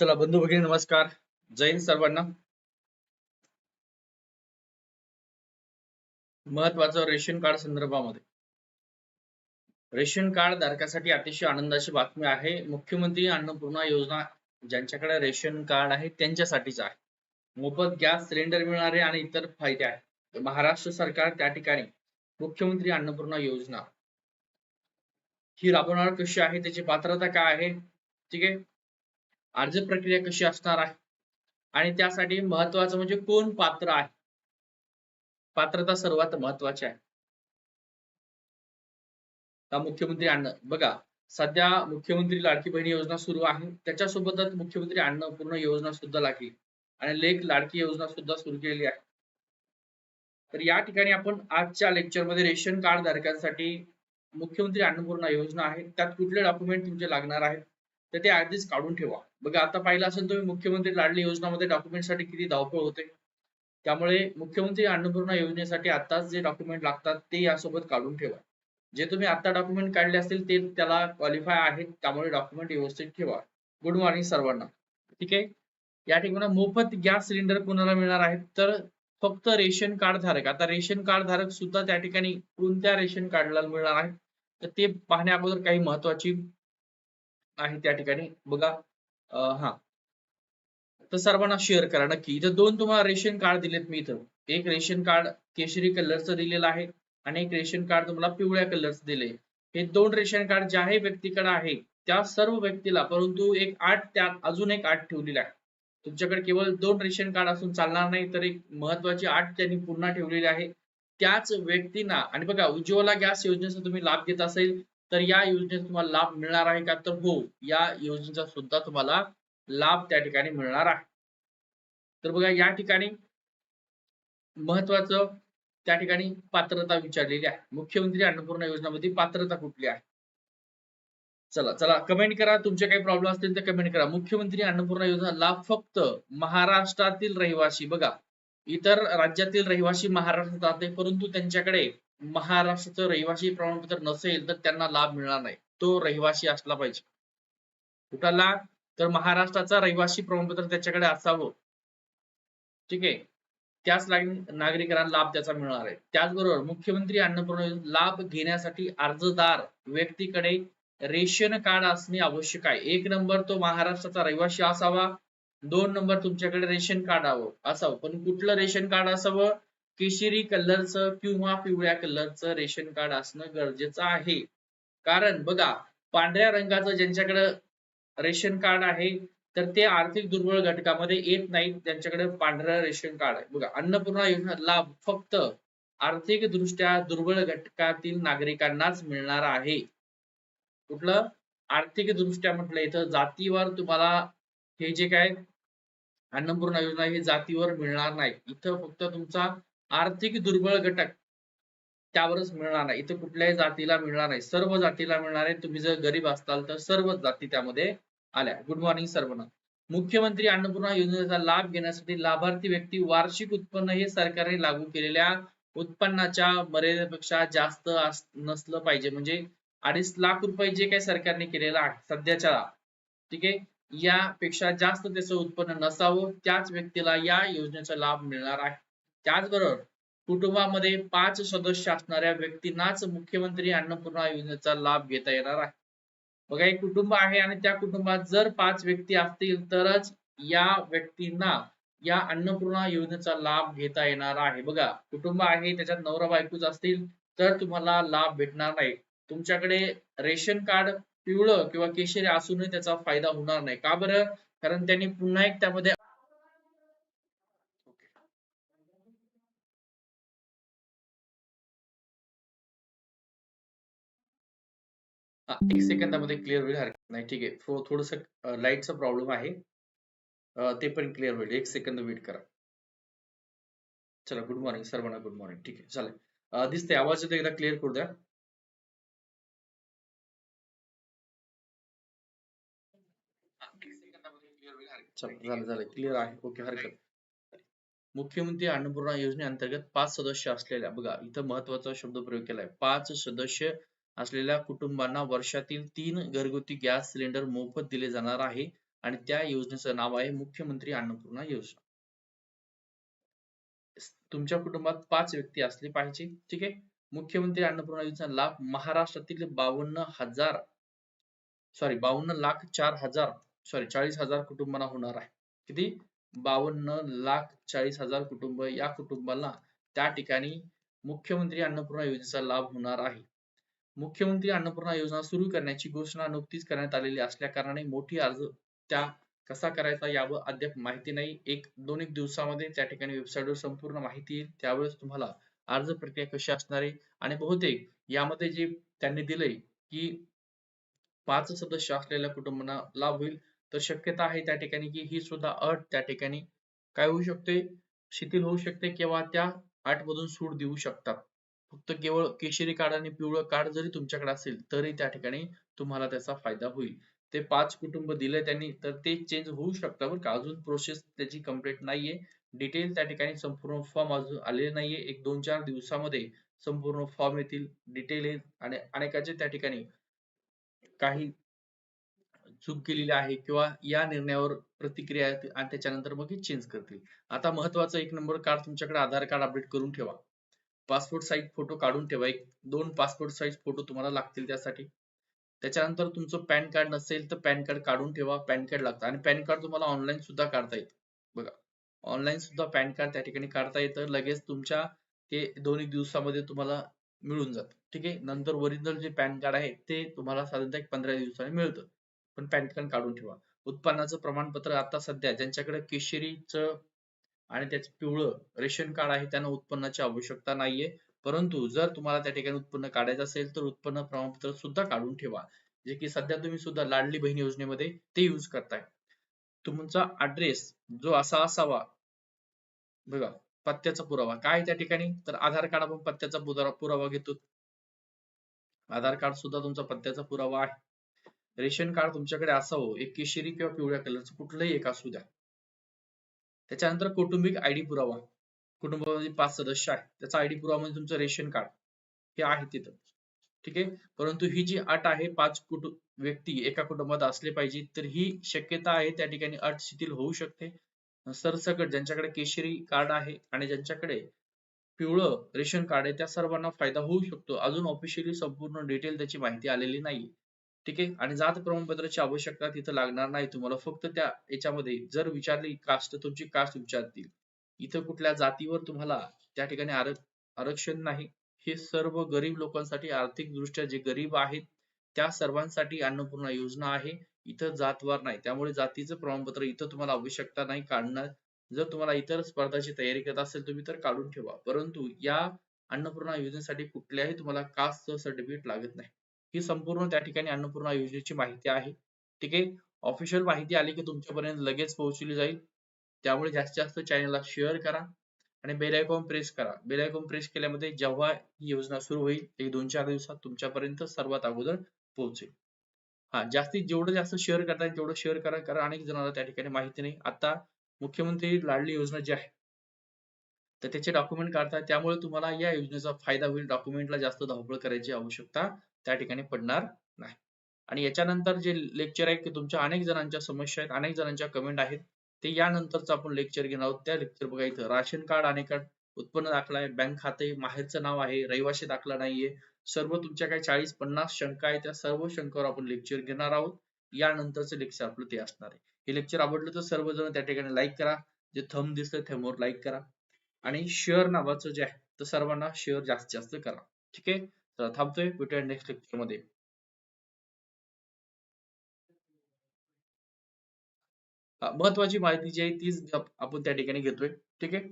चला बंधू भगिनी नमस्कार. जय हिंद सर्वांना. महत्वाचं रेशन कार्ड संदर्भामध्ये. रेशन कार्ड धारकासाठी अतिशय आनंदाची बातमी आहे. मुख्यमंत्री अन्नपूर्णा योजना ज्यांच्याकडे रेशन कार्ड आहे त्यांच्यासाठीच आहे. मोफत गॅस सिलेंडर मिळणारे आणि इतर फायदे आहेत. महाराष्ट्र सरकार त्या ठिकाणी मुख्यमंत्री अन्नपूर्णा योजना ही राबवणार कशी आहे त्याची पात्रता काय आहे? ठीक आहे? अर्ज प्रक्रिया कशी असणार आहे? आणि त्यासाठी महत्वाचं म्हणजे कोण पात्र आहे? पात्रता सर्वात महत्वाची आहे. मुख्यमंत्री अन्न बघा सध्या मुख्यमंत्री लाडकी बहिणी योजना सुरू आहे. त्याच्यासोबतच मुख्यमंत्री अन्नपूर्ण योजना सुद्धा लागली. आणि लेख लाडकी योजना सुद्धा सुरू केलेली आहे. तर या ठिकाणी आपण आजच्या लेक्चरमध्ये रेशन कार्ड धारकांसाठी मुख्यमंत्री अन्नपूर्णा योजना आहे. त्यात कुठले डॉक्युमेंट तुमचे लागणार आहेत? तर ते आधीच काढून ठेवा. बघा आता पाहिलं असेल तुम्ही मुख्यमंत्री लाडली योजनामध्ये डॉक्युमेंटसाठी किती धावपळ होते. त्यामुळे मुख्यमंत्री अन्नपूर्णा योजनेसाठी आताच जे डॉक्युमेंट लागतात ते यासोबत काढून ठेवा. जे तुम्ही आता डॉक्युमेंट काढले असतील ते त्याला क्वालिफाय आहेत त्यामुळे डॉक्युमेंट व्यवस्थित ठेवा. गुड मॉर्निंग सर्वांना. ठीक आहे? या ठिकाणी मोफत गॅस सिलेंडर कोणाला मिळणार आहेत? तर फक्त रेशन कार्ड धारक. आता रेशन कार्ड धारक सुद्धा त्या ठिकाणी कोणत्या रेशन कार्डला मिळणार आहे तर ते पाहण्या अगोदर काही महत्वाची आहे त्या ठिकाणी. बघा हा. तर सर्वांना शेअर करा नक्की. इथं दोन तुम्हाला रेशन कार्ड दिलेत मी इथं. एक रेशन कार्ड केशरी कलरचं दिलेलं आहे आणि एक रेशन कार्ड तुम्हाला पिवळ्या कलरचं दिले. हे दोन रेशन कार्ड ज्याही व्यक्तीकडे आहे त्या सर्व व्यक्तीला परंतु एक आठ त्यात अजून एक आठ ठेवलेला आहे तुमच्याकडे केवळ दोन रेशन कार्ड असून चालणार नाही तर एक महत्वाची आठ त्यांनी पुन्हा ठेवलेली आहे. त्याच व्यक्तींना आणि बघा उज्ज्वला गॅस योजनेचा तुम्ही लाभ घेत असेल तर या योजनेत तुम्हाला लाभ मिळणार आहे का? तर हो या योजनेचा सुद्धा तुम्हाला लाभ त्या ठिकाणी मिळणार आहे. तर बघा या ठिकाणी महत्वाचं त्या ठिकाणी पात्रता विचारलेली आहे. मुख्यमंत्री अन्नपूर्णा योजनामध्ये पात्रता कुठली आहे? चला चला कमेंट करा. तुमचे काही प्रॉब्लेम असतील तर कमेंट करा. मुख्यमंत्री अन्नपूर्णा योजना लाभ फक्त महाराष्ट्रातील रहिवासी बघा. इतर राज्यातील रहिवासी महाराष्ट्रात राहते परंतु त्यांच्याकडे महाराष्ट्राचं रहिवासी प्रमाणपत्र नसेल तर त्यांना लाभ मिळणार नाही. तो रहिवासी असला पाहिजे. कुठाला? तर महाराष्ट्राचा रहिवासी प्रमाणपत्र त्याच्याकडे असावं. ठीक आहे? त्याच नागरिकांना लाभ त्याचा मिळणार आहे. त्याचबरोबर मुख्यमंत्री अन्नपूर्णा लाभ घेण्यासाठी अर्जदार व्यक्तीकडे रेशन कार्ड असणे आवश्यक आहे. एक नंबर तो महाराष्ट्राचा रहिवासी असावा. दोन नंबर तुमच्याकडे रेशन कार्ड हवं असावं. पण कुठलं रेशन कार्ड असावं? केशरी कलरचं किंवा पिवळ्या कलरचं रेशन कार्ड असणं गरजेचं आहे. कारण बघा पांढऱ्या रंगाचं ज्यांच्याकडे रेशन कार्ड आहे तर ते आर्थिक दुर्बळ घटकामध्ये येत नाहीत त्यांच्याकडे पांढरं रेशन कार्ड आहे. बघा अन्नपूर्णा योजना लाभ फक्त आर्थिक दृष्ट्या दुर्बळ घटकातील नागरिकांनाच मिळणार आहे. कुठलं? आर्थिक दृष्ट्या म्हटलं इथं जातीवर तुम्हाला हे जे काय अन्नपूर्णा योजना हे जातीवर मिळणार नाही. इथं फक्त तुमचा आर्थिक दुर्बळ घटक त्यावरच मिळणार नाही. इथं कुठल्याही जातीला मिळणार नाही. सर्व जातीला मिळणार आहे. तुम्ही जर गरीब असताल तर सर्व जाती त्यामध्ये आल्या. गुड मॉर्निंग सर्वांना. मुख्यमंत्री अन्नपूर्णा योजनेचा लाभ घेण्यासाठी लाभार्थी व्यक्ती वार्षिक उत्पन्न हे सरकारने लागू केलेल्या उत्पन्नाच्या मर्यादेपेक्षा जास्त नसलं पाहिजे. म्हणजे अडीच लाख रुपये जे काही सरकारने केलेलं आहे सध्याच्या ठीक आहे? यापेक्षा जास्त त्याचं उत्पन्न नसावं त्याच व्यक्तीला या योजनेचा लाभ मिळणार आहे. त्याचबरोबर कुटुंबामध्ये पाच सदस्य असणाऱ्या व्यक्तींनाच मुख्यमंत्री अन्नपूर्णा योजनेचा लाभ घेता येणार आहे. बघा एक कुटुंब आहे आणि त्या कुटुंबात जर पाच व्यक्ती असतील तरच या व्यक्तींना या अन्नपूर्णा योजनेचा लाभ घेता येणार आहे. बघा कुटुंब आहे त्याच्यात नवरा बायकोच असतील तर तुम्हाला लाभ भेटणार नाही. तुमच्याकडे रेशन कार्ड पिवळं किंवा केशरी असूनही त्याचा फायदा होणार नाही. का बरं? कारण त्यांनी पुन्हा एक त्यामध्ये एक सेकंदामध्ये क्लिअर होईल. हरकत नाही. ठीक आहे. थोडस लाईटचा प्रॉब्लेम आहे. ते पण क्लिअर होईल. एक सेकंद वेट करा. चला गुड मॉर्निंग सर्वांना गुड मॉर्निंग ठीक आहे. चालेल. दिसते आवाज एकदा क्लिअर करू द्या. झालं झालं. क्लिअर आहे. ओके हरकत मुख्यमंत्री अन्नपूर्णा योजनेअंतर्गत पाच सदस्य असलेल्या बघा इथं महत्त्वाचा शब्द प्रयोग केलाय. पाच सदस्य असलेल्या कुटुंबांना वर्षातील तीन घरगुती गॅस सिलेंडर मोफत दिले जाणार आहे आणि त्या योजनेचं नाव आहे मुख्यमंत्री अन्नपूर्णा योजना. तुमच्या कुटुंबात पाच व्यक्ती असले पाहिजे ठीक आहे? मुख्यमंत्री अन्नपूर्णा योजनेचा लाभ महाराष्ट्रातील बावन्न हजार सॉरी बावन्न लाख चार हजार सॉरी चाळीस हजार कुटुंबांना होणार आहे. किती? बावन्न लाख चाळीस हजार कुटुंब या कुटुंबाला त्या ठिकाणी मुख्यमंत्री अन्नपूर्णा योजनेचा लाभ होणार आहे. मुख्यमंत्री अन्नपूर्णा योजना सुरू करण्याची घोषणा नुकतीच करण्यात आलेली असल्या कारणाने मोठी अर्ज त्या कसा करायचा यावर अद्याप माहिती नाही. एक दोन एक दिवसामध्ये त्या ठिकाणी वेबसाईटवर संपूर्ण माहिती येईल. त्यावेळेस तुम्हाला अर्ज प्रक्रिया कशी असणार आहे आणि बहुतेक यामध्ये जे त्यांनी दिलंय की पाच सदस्य असलेल्या कुटुंबांना लाभ होईल. तर शक्यता आहे त्या ठिकाणी की ही सुद्धा अट त्या ठिकाणी काय होऊ शकते? शिथिल होऊ शकते किंवा त्या अट मधून सूट देऊ शकतात. फक्त केवळ केशरी कार्ड आणि पिवळं कार्ड जरी तुमच्याकडे असेल तरी त्या ठिकाणी तुम्हाला त्याचा फायदा होईल. ते पाच कुटुंब दिले त्यांनी तर ते चेंज होऊ शकतं बरं का? अजून प्रोसेस त्याची कंप्लीट नाहीये. डिटेल त्या ठिकाणी संपूर्ण फॉर्म अजून आलेले नाहीये. एक दोन चार दिवसामध्ये संपूर्ण फॉर्म येतील. डिटेल येईल आणि अनेकांचे त्या ठिकाणी काही चूक केलेली आहे किंवा या निर्णयावर प्रतिक्रिया आणि त्याच्यानंतर मग चेंज करतील. आता महत्वाचं एक नंबर कार्ड तुमच्याकडे आधार कार्ड अपडेट करून ठेवा. पासपोर्ट साईज फोटो काढून ठेवा. एक दोन पासपोर्ट साईज फोटो तुम्हाला लागतील त्यासाठी. त्याच्यानंतर तुमचं पॅन कार्ड नसेल तर पॅन कार्ड काढून ठेवा. पॅन कार्ड लागतं आणि पॅन कार्ड तुम्हाला ऑनलाईन सुद्धा काढता येतं. बघा ऑनलाईन सुद्धा पॅन कार्ड त्या ठिकाणी काढता येतं. लगेच तुमच्या ते दोन एक दिवसामध्ये तुम्हाला मिळून जातं. ठीक आहे? नंतर ओरिजिनल जे पॅन कार्ड आहे ते तुम्हाला साधारणतः एक पंधरा दिवसांनी मिळतं. पण पॅन कार्ड काढून ठेवा. उत्पन्नाचं प्रमाणपत्र आता सध्या ज्यांच्याकडे केशरीचं आणि त्याचं पिवळं रेशन कार्ड आहे त्यांना उत्पन्नाची आवश्यकता नाहीये. परंतु जर तुम्हाला त्या ठिकाणी उत्पन्न काढायचं असेल तर उत्पन्न प्रमाणपत्र सुद्धा काढून ठेवा. जे की सध्या तुम्ही सुद्धा लाडली बहीण योजनेमध्ये ते यूज करताय. तुमचा ऍड्रेस जो असा असावा बघा पत्त्याचा पुरावा. काय त्या ठिकाणी? तर आधार कार्ड आपण पत्त्याचा पुरावा घेतो. आधार कार्ड सुद्धा तुमचा पत्त्याचा पुरावा आहे. रेशन कार्ड तुमच्याकडे असावं एक केशरी किंवा पिवळ्या कलरचं कुठलंही एक असू द्या. त्याच्यानंतर कौटुंबिक आयडी पुरावा. कुटुंबामध्ये पाच सदस्य आहे त्याचा आयडी पुरावा म्हणजे तुमचं रेशन कार्ड. हे आहे तिथं. ठीक आहे? परंतु ही जी अट आहे पाच कुटुंब व्यक्ती एका कुटुंबात असले पाहिजे तर ही शक्यता आहे. त्या ठिकाणी अट शिथिल होऊ शकते. सरसकट ज्यांच्याकडे केशरी कार्ड आहे आणि ज्यांच्याकडे पिवळं रेशन कार्ड आहे त्या सर्वांना फायदा होऊ शकतो. अजून ऑफिशियली संपूर्ण डिटेल त्याची माहिती आलेली नाही ठीक आहे? आणि जात प्रमाणपत्राची आवश्यकता तिथं लागणार नाही. तुम्हाला फक्त त्या याच्यामध्ये जर विचारली कास्ट तुमची कास्ट विचारतील. इथं कुठल्या जातीवर तुम्हाला त्या ठिकाणी आरक्षण नाही. हे सर्व गरीब लोकांसाठी आर्थिक दृष्ट्या जे गरीब आहेत त्या सर्वांसाठी अन्नपूर्णा योजना आहे. इथं जातवार नाही. त्यामुळे जातीचं प्रमाणपत्र इथं तुम्हाला आवश्यकता नाही काढणार. जर तुम्हाला इतर स्पर्धाची तयारी करत असेल तुम्ही तर काढून ठेवा. परंतु या अन्नपूर्णा योजनेसाठी कुठल्याही तुम्हाला कास्ट सर्टिफिकेट लागत नाही. ही संपूर्ण त्या ठिकाणी अन्नपूर्णा योजनेची माहिती आहे. ठीक आहे? ऑफिशियल माहिती आली की तुमच्यापर्यंत लगेच पोहोचली जाईल. त्यामुळे जास्तीत जास्त चॅनलला शेअर करा आणि बेल आयकॉन प्रेस करा. बेल आयकॉन प्रेस केल्यामध्ये जेव्हा ही योजना सुरू होईल एक दोन चार दिवसात तुमच्यापर्यंत सर्वात अगोदर पोहोचेल. हा जास्तीत जेवढं जास्त शेअर करता येईल तेवढं शेअर करा कारण अनेक जणांना त्या ठिकाणी माहिती नाही. आता मुख्यमंत्री लाडली योजना जी आहे तर त्याचे डॉक्युमेंट काढतात. त्यामुळे तुम्हाला या योजनेचा फायदा होईल. डॉक्युमेंटला जास्त धावपळ करायची आवश्यकता त्या ठिकाणी पडणार नाही. आणि याच्यानंतर जे लेक्चर आहे की तुमच्या अनेक जणांच्या समस्या आहेत अनेक जणांच्या कमेंट आहेत. ते यानंतरच आपण लेक्चर घेणार आहोत. त्या लेक्चर बघा इथं. राशन कार्ड अनेक उत्पन्न दाखला आहे. बँक खाते माहेरचं नाव आहे. रहिवासी दाखला नाहीये. सर्व तुमच्या काही चाळीस पन्नास शंका आहेत त्या सर्व शंकावर आपण लेक्चर घेणार आहोत. यानंतरचं लेक्चर आपलं ते असणार आहे. हे लेक्चर आवडलं तर सर्वजण त्या ठिकाणी लाईक करा. जे थंब दिसतं थंबवर लाईक करा. आणि शेअर नावाचं जे आहे तर सर्वांना शेअर जास्तीत जास्त करा. ठीक आहे? तर थांबतोय भेटूया नेक्स्ट लेक्चरमध्ये. महत्वाची माहिती जी आहे तीच आपण त्या ठिकाणी घेतोय. ठीक आहे?